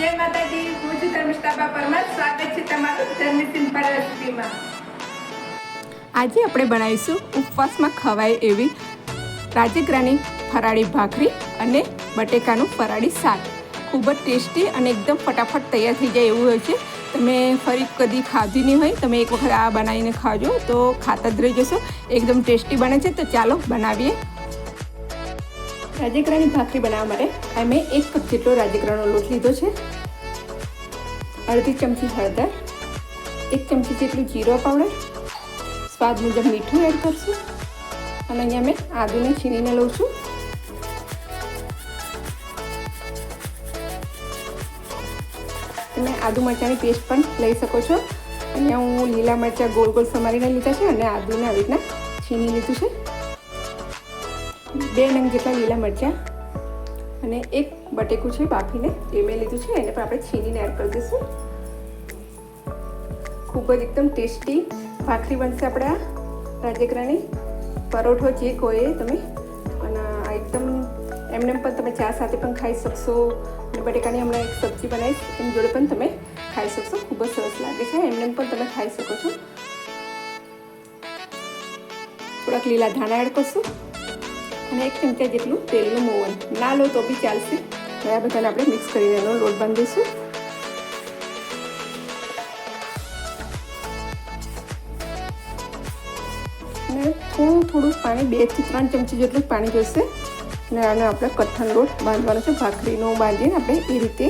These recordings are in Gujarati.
જય માતાજી, હું છું ધર્મિષ્ઠાબા પરમાર. સ્વાગત છે તમારું ધર્મી પરવસ્તીમાં આજે આપણે બનાવીશું ઉપવાસમાં ખવાય એવી રાજગરાની ફરાળી ભાખરી અને બટેકાનું ફરાળી શાક. ખૂબ જ ટેસ્ટી અને એકદમ ફટાફટ તૈયાર થઈ જાય એવું હોય છે. તમે ફરી કદી ખાધી નહીં હોય, તમે એક વખત આ બનાવીને ખાજો તો ખાતા જ રહી જશો એકદમ ટેસ્ટી બને છે. તો ચાલો બનાવીએ. રાજગરાની ભાખરી બનાવવા માટે આ મેં એક કપ જેટલો રાજગરાનો લોટ લીધો છે. અડધી ચમચી હળદર, એક ચમચી જેટલું જીરો પાવડર, સ્વાદ મુજબ મીઠું એડ કરશું અને અહીંયા મેં આદુને છીણીને લઉં છું. તમે આદુ મરચાંની પેસ્ટ પણ લઈ શકો છો. અહીંયા હું લીલા મરચાં ગોળ ગોળ સમારીને લીધા છે અને આદુને આવી રીતના છીણી લીધું છે. બે નંગ જેટલા લીલા મરચાં અને એક બટેકું છે બાફીને એ મેં લીધું છે. એને પણ આપણે છીનીને એડ કરી દઈશું. ખૂબ જ એકદમ ટેસ્ટી ભાખરી બનશે આપણે આ રાજગરાની પરોઠો જે કોઈ તમે અને એકદમ એમને પણ તમે ચા સાથે પણ ખાઈ શકશો. અને બટેકાની હમણાં એક સબ્જી બનાવીશ. એની જોડે પણ તમે ખાઈ શકશો. ખૂબ જ સરસ લાગે છે. એમને પણ તમે ખાઈ શકો છો. થોડાક લીલા ધાણા એડ કરશું. અને એક ચમચા જેટલું તેલનું મોવન. ના લો તો બી ચાલશે. હવે આ બધાને આપણે મિક્સ કરીને એનો લોટ બાંધીશું. અને થોડું થોડું પાણી બેથી ત્રણ ચમચી જેટલું પાણી જોઈશે અને આને આપણે કઠણ લોટ બાંધવાનો છે. ભાખરીનો બાંધીને આપણે એ રીતે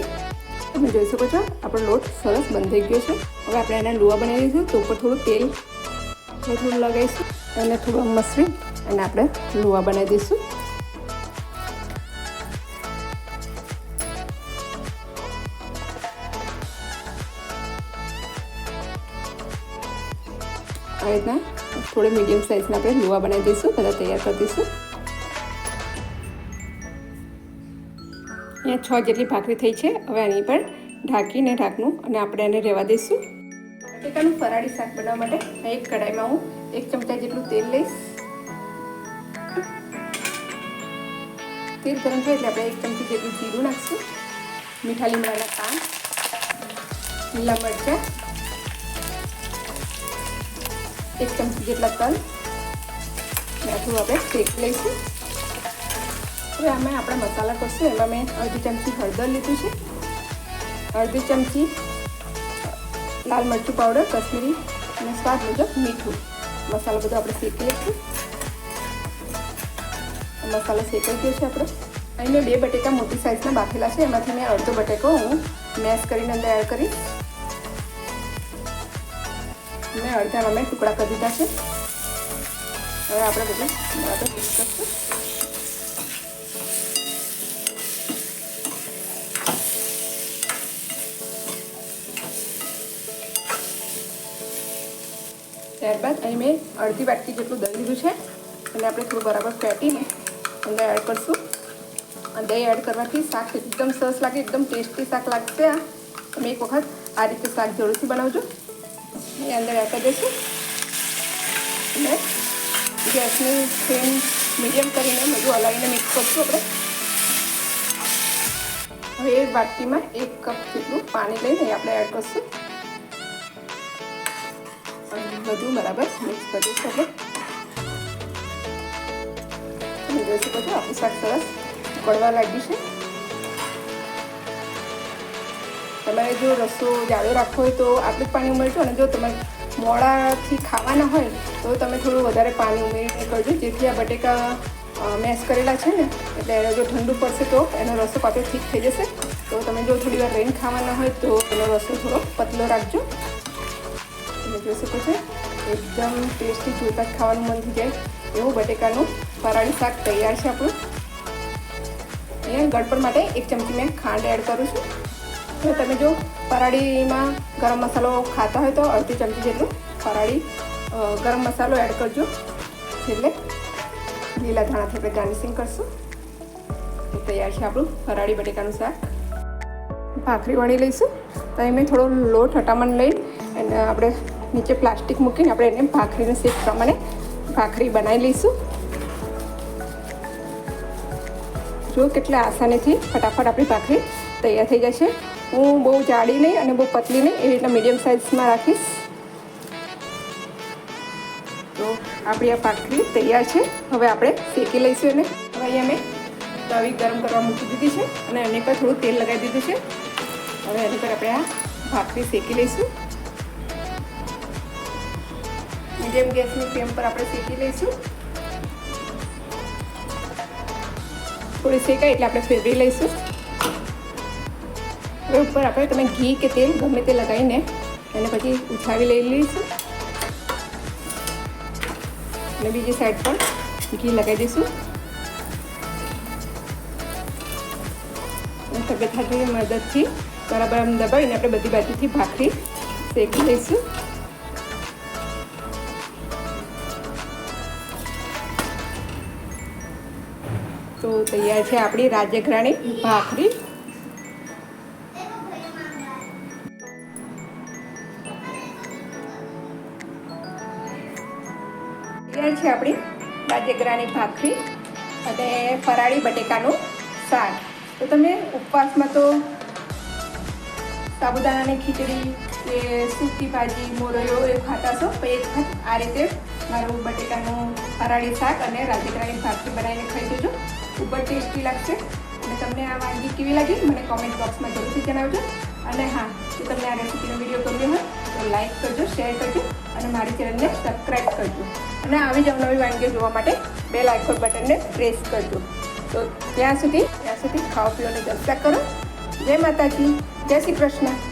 તમે જોઈ શકો છો, આપણો લોટ સરસ બંધાઈ ગયો છે. હવે આપણે એના લુવા બનાવી દઈશું તો ઉપર થોડું તેલ, થોડું લગાવીશું. અને થોડું મસરી અને આપણે લુવા બનાવી દઈશું. આ રીતના થોડી મીડિયમ સાઇઝના આપણે લુવા બનાવી દઈશું, બધા તૈયાર કરી દઈશું. અહીંયા છ જેટલી ભાખરી થઈ છે, હવે આની પર ઢાંકીને ઢાંકનું અને આપણે એને રહેવા દઈશું. બટેકાનું ફરાળી શાક બનાવવા માટે એક કઢાઈમાં હું એક ચમચા જેટલું તેલ લઈશ. તેલ ગરમ થાય એટલે આપણે એક ચમચી જેટલું જીરું નાખીશું. મીઠા લીમડાના પાન, લીલા મરચાં, એક ચમચી જેટલા તલ. આટલું આપણે શેકી લઈશું. હવે આમાં આપણે મસાલા કરશું. એમાં મેં અડધી ચમચી હળદર લીધું છે. અડધી ચમચી લાલ મરચું પાવડર, કશ્મીરી અને સ્વાદ મુજબ મીઠું. મસાલો બધો આપણે શેકી લઈશું. મસાલો શેકાઈ ગયો છે આપણો. અહીં મેં બે બટેકા મોટી સાઇઝના બાફેલા છે. એમાંથી મેં અડધો બટેકો હું મેશ કરીને અંદર એડ કરીશ. મેં અડધામાં મેં ટુકડા કરી દીધા છે. હવે આપણે બધું બરાબર કરશું. ત્યારબાદ અહીં મેં અડધી વાટકી જેટલું દહીં લીધું છે. અને આપણે થોડું બરાબર ફેટીને અંદર એડ કરશું. દહીં એડ કરવાથી શાક એકદમ સરસ લાગે, એકદમ ટેસ્ટી શાક લાગશે આ તમે એક વખત આ રીતે શાક જરૂરથી બનાવજો. એ અંદર એડ કરી દઈશું. અને ગેસની ફ્લેમ મીડિયમ કરીને બધું હલાવીને મિક્સ કરશું આપણે. હવે એ વાટકીમાં એક કપ જેટલું પાણી લઈને આપણે એડ કરશું. બધું બરાબર મિક્સ કરી દઈશું આપણે. તમે જોઈ શકો છો આપણું શાક સરસ ઉકળવા લાગ્યું છે. તમારે જો રસો જાડો રાખવો હોય તો આટલું જ પાણી ઉમેરજો અને જો તમે મોડાથી ખાવાના હોય તો તમે થોડું વધારે પાણી ઉમેરીને કરજો. જેથી આ બટેકા મેશ કરેલા છે ને, એટલે એનો જો ઠંડુ પડશે તો એનો રસો પાછો ઠીક થઈ જશે. તો તમે જો થોડી વાર રેન ખાવાના હોય તો એનો રસો થોડો પતલો રાખજો. તમે જોઈ શકો છો. એકદમ ટેસ્ટી જોતા ખાવાનું મન થઈ જાય. એવું બટેકાનું ફરાળી શાક તૈયાર છે આપણું. અહીંયા ગળપણ માટે એક ચમચી મેં ખાંડ એડ કરું છું. તો તમે જો ફરાળીમાં ગરમ મસાલો ખાતા હોય તો અડધી ચમચી જેટલું ફરાળી ગરમ મસાલો એડ કરજો. એટલે લીલા ધાણાથી આપણે ગાર્નિશિંગ કરશું. તો તૈયાર છે આપણું ફરાળી બટેકાનું શાક. ભાખરી વણી લઈશું. તો અહીં મેં થોડો લોટ હટામણ લઈ અને આપણે નીચે પ્લાસ્ટિક મૂકીને આપણે એને ભાખરીને શેપ પ્રમાણે ભાખરી બનાવી લઈશું. જો કેટલા આસાનીથી ફટાફટ આપણી ભાખરી તૈયાર થઈ જશે. હું બહુ જાડી નહીં અને બહુ પતલી નહીં એવી રીતના મીડિયમ સાઇઝમાં રાખીશ. તો આપણી આ ભાખરી તૈયાર છે. હવે આપણે શેકી લઈશું એને. હવે અહીંયા મેં તવી ગરમ કરવા મૂકી દીધી છે અને એની પર થોડું તેલ લગાવી દીધું છે. હવે એની પર આપણે આ ભાખરી શેકી લઈશું. મીડિયમ ગેસની ફ્લેમ પર આપણે શેકી લઈશું. થોડી શેકાય એટલે આપણે ફેરવી લઈશું. હવે ઉપર આપણે તમે ઘી કે તેલ ગમે તે લગાવીને એને પછી ઉછાવી લઈ લઈશું. અને બીજી સાઈડ પણ ઘી લગાવી દઈશું. અને તબિયત હાથની મદદથી બરાબર આમ દબાવીને આપણે બધી બાજુથી ભાખરી શેકી લઈશું. તો તૈયાર છે આપણી રાજ્યઘરાણી ભાખરી. તૈયાર છે આપણી રાજ્યગ્રાની ભાખરી અને ફરાળી બટેકાનું શાક. તો તમે ઉપવાસમાં તો સાબુદાણાની ખીચડી કે સૂકી ભાજી, મોરૈયો, એ ખાતા છો તો આ રીતે મારું બટેકાનું ફરાળી શાક અને રાજ્યગ્રાની ભાખરી બનાવીને ખાઈ દેજો ખૂબ જ ટેસ્ટી લાગશે. અને તમને આ વાનગી કેવી લાગી મને કોમેન્ટ બોક્સમાં જરૂરથી જણાવજો. અને હા, જો તમને આ રેસીપીનો વીડિયો ગમ્યો હોય, તો લાઈક કરજો શેર કરજો અને મારી ચેનલને સબસ્ક્રાઈબ કરજો. અને આવી જ અવનવી વાનગીઓ જોવા માટે બે આઇકોન બટનને પ્રેસ કરજો. તો ત્યાં સુધી ત્યાં સુધી ખાઓ પીઓને જલસા કરો. જય માતાજી. જય શ્રી કૃષ્ણ.